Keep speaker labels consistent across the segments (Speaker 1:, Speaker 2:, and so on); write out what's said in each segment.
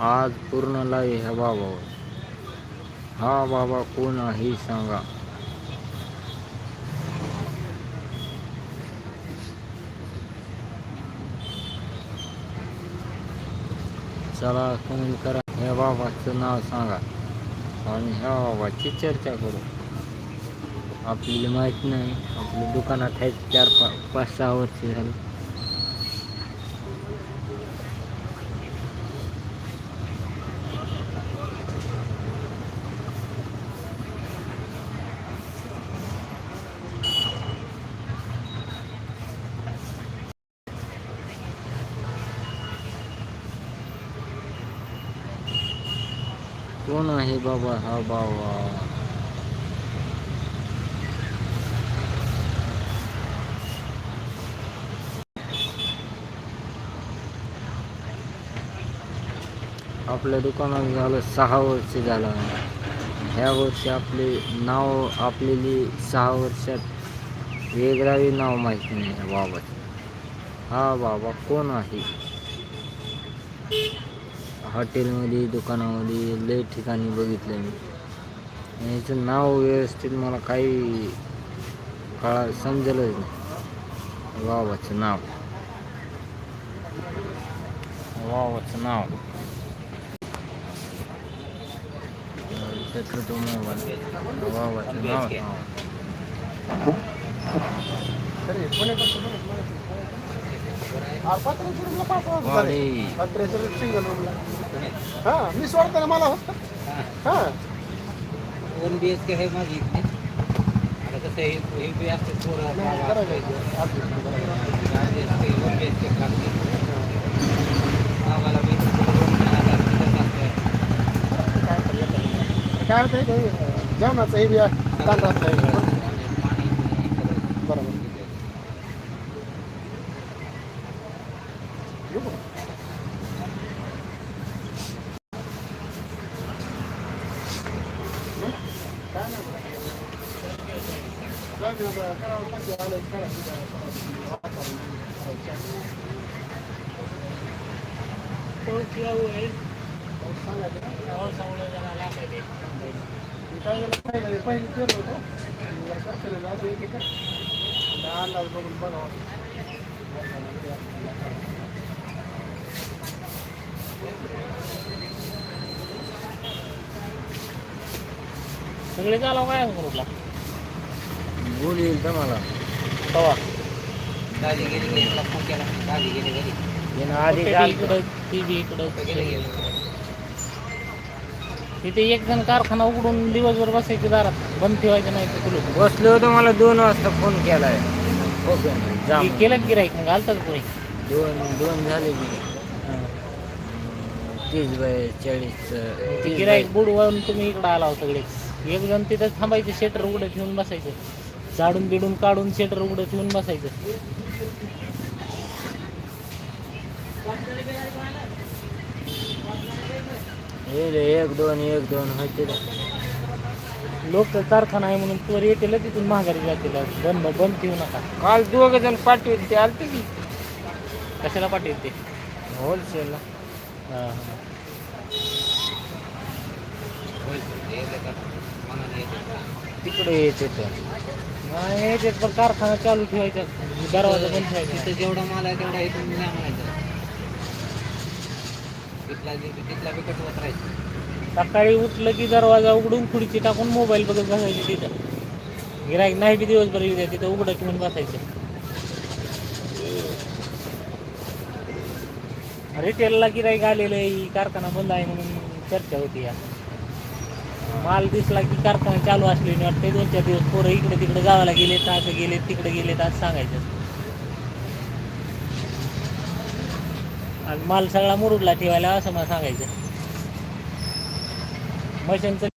Speaker 1: आज पूर्ण हवा बाबा हा बाबा कोण आहे सांगा. चला कमेंट करा. ह्या बाबाचं नाव सांगा. आणि ह्या बाबाची चर्चा करू. आपल्याला माहीत नाही. आपल्या दुकानात आहेत चार पा पाच सहा वर्ष झाली. कोण आहे बाबा? हा बाबा. आपल्या दुकानात झालं सहा वर्ष झालं. ह्या वर्षी आपले नाव आपलेली सहा वर्षात वेगळाही नाव माहीत नाही बाबा हा बाबा कोण आहे? हॉटेलमध्ये दुकानामध्ये लय ठिकाणी बघितलं मी. याचं नाव व्यवस्थित मला काही काळा समजलंच नाही. वावाचं नाव. वावाचं नाव. त्यातलं तो मोबाईल. बाबाचं नाव. नाव
Speaker 2: सिंगल रूमला हा मी सोडताना मला होत हा
Speaker 3: वन बी एच के आहे माझी आता कसं हे बी असते पोरं बी एच के आम्हाला असते.
Speaker 2: काय होतंय? जेवणाचं हे बी येऊ का? काय नाही. जाऊ दे आता, करावं लागतं, आलं की करा. काय झालं, काय झालं, पहिली पेरलं होतं. मला कसं झालं, एक एक आता अंदाज बघून बघावं.
Speaker 3: सगळे चालव काय ग्रुपला
Speaker 1: बोल येईल का मला?
Speaker 3: कवा दादी गेली तुला फोन केला. दादी गेली
Speaker 1: यानं आधी
Speaker 3: इकडं ती बी इकडं. तिथे एक जण कारखाना उघडून दिवसभर बसायचे दारात. बंद ठेवायचं नाही ते कुलूप
Speaker 1: बसलो होतो मला दोन वाजता फोन केलाय. ओके जा
Speaker 3: हे केलं गिराईक मग घालतात कोणी
Speaker 1: दोन दोन झाले की तीस बाय चाळीस
Speaker 3: ते गिराईक बुडवून तुम्ही इकडं आला हो सगळे एक जण तिथं थांबायचे शेटर उघडं ठेवून बसायचं. झाडून बिडून काढून शेटर उघडं ठेवून बसायचं.
Speaker 1: एक दोन एक दोन होते
Speaker 3: लोक कारखाना आहे म्हणून ตัว येतील तिथून महागारी जातील. बंद बंद ठेवू नका.
Speaker 1: काल दोघ जण पाठवले ते आलते की?
Speaker 3: कशाला पाठवेल ते?
Speaker 1: होलसेलला.
Speaker 3: हा, हा.
Speaker 1: तिकडे येते तर
Speaker 3: नाही याच्यात पण कारखाना चालू ठेवायचा. दरवाजा बंद ठेवायचा.
Speaker 4: तिथं जेवढा माल आहे तेवढा इथून नाही म्हणायचं. तिथला तिथला बी कटवत राहायचं
Speaker 3: सकाळी उठलं की दरवाजा उघडून खुर्ची टाकून मोबाईल बघत बसायचे तिथं. गिराईक नाही बी दिवसभर येऊ द्या तिथं उघडं ठेवून बसायचं. रिटेलला गिराईक आलेलं आहे कारखाना बंद आहे म्हणून चर्चा होती या. माल दिसला की कारखाना चालू असले वाटते दोन चार दिवस पोरं इकडे तिकडे गावाला गेले तर असं गेले तिकडे गेले तर असं सांगायचं. आणि माल सगळा मुरुडला ठेवायला असं मला सांगायचं. मशीनचं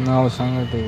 Speaker 1: नाव सांगा ते.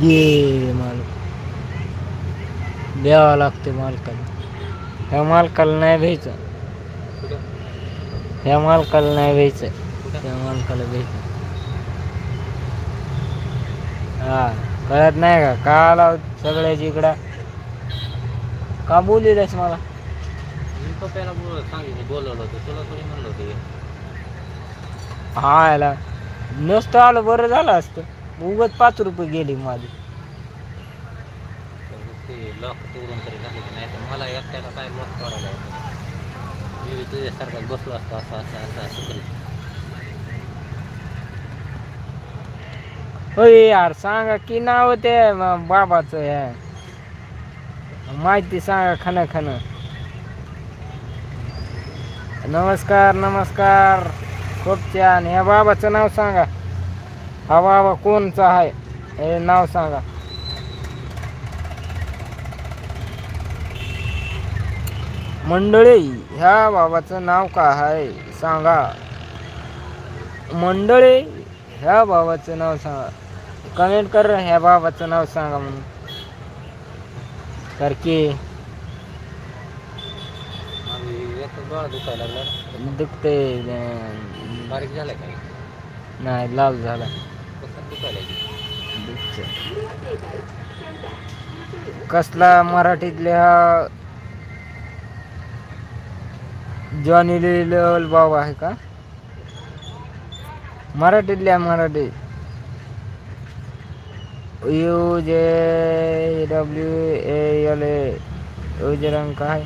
Speaker 1: घे माल। द्यावा लागते मालकाला. ह्या मालकाला नाही भ्यायचं ह्या मालकाला नाही भ्यायचं त्या मालकाला भ्यायचं हा कळत नाही का? का आला सगळ्याची इकडं का बोलिलस मला?
Speaker 4: मी पप्प्याला बोल सांगितलं बोलवलं होतं. तुला थोडी म्हणलं होतं. हे.
Speaker 1: हा याला. नसतं आलं बरं झालं असतं. उगत पाच रुपये गेली माझी.
Speaker 4: तर ते लॉक तोडून तरी टाकायचं नाही तर मला एकट्याला काय लॉक करायला येतं मी बी तुझ्यासारखाच बसलो असतो असं असं असं असं करीत
Speaker 1: होय यार सांगा की नाव ते म- बाबाचं माहिती सांगा खन खन नमस्कार नमस्कार. खूप छान. ह्या बाबाचं नाव सांगा. हा बाबा कोणचा आहे? हे नाव सांगा. मंडळी ह्या बाबाचं नाव काय आहे? सांगा. मंडळी ह्या बाबाचं नाव सांगा. कमेंट कर ह्या बाबाचं नाव सांगा म्हणून. तर की
Speaker 4: आम्ही एकच डोळा दुखायला लागला.
Speaker 1: दुखते
Speaker 4: बारीक काय
Speaker 1: नाही लाल झाला कसला मराठीतल्या जॉनी लिल बाबा आहे का? मराठीतल्या Marathi. U J W A L A रंग काय?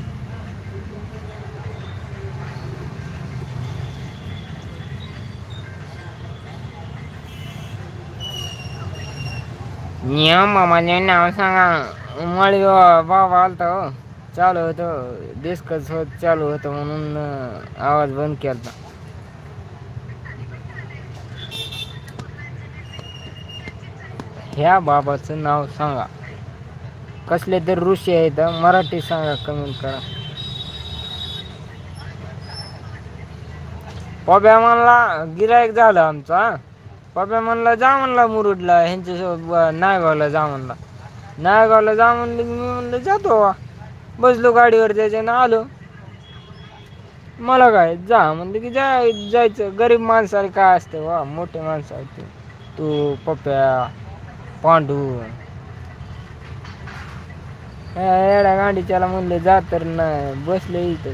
Speaker 1: मामाने नाव सांगा. मळी बाबा आलता हो चालू होतं. डिस्कस होत चालू होतं म्हणून आवाज बंद केला ह्या बाबाचं नाव सांगा. कसले तर ऋषी आहेत मराठी सांगा कमेंट करा. पब्या म्हणला गिरायक झालं आमचा पप्या म्हणला जा म्हणला मुरुडला ह्यांच्यासोबत नायगावला जा म्हणला. नायगावला जा म्हणलं की मी म्हणलं जातो वा बसलो गाडीवर त्याच्यानं आलो. मला काय जा. म्हणलं की जा जायचं. गरीब माणसाला काय असतं वा मोठे माणसं आहेत ते. तू पप्या पांडू. या येड्या गाडीच्याला म्हणलं जा तर नाही. बसले इथं.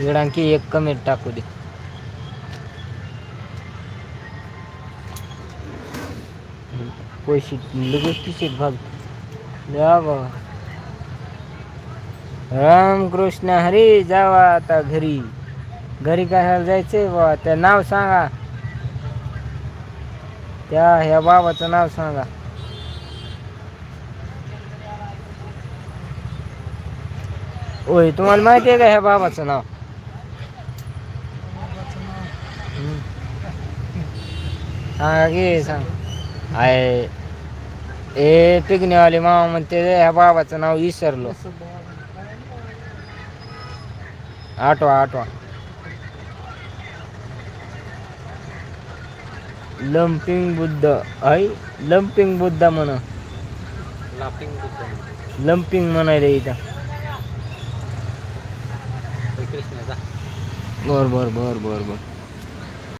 Speaker 1: इकडं आणखी एक कमेंट टाकू दे. पैसे लगेच टिकीट घाल बाबा रामकृष्ण हरी जावा आता घरी. घरी कशाला जायचंय बाबा त्या नाव सांगा. त्या ह्या बाबाचं नाव सांगा. होय तुम्हाला माहिती आहे का ह्या बाबाचं नाव? हम्म. सांगा. आहे. ए पिकनीवाले मामा म्हणते ह्या बाबाचं नाव विसरलो आठवा आठवा. लंपिंग बुद्ध आहे लंपिंग बुद्ध म्हण. लंपिंग म्हणायला इथं. बर बर बर बर बर.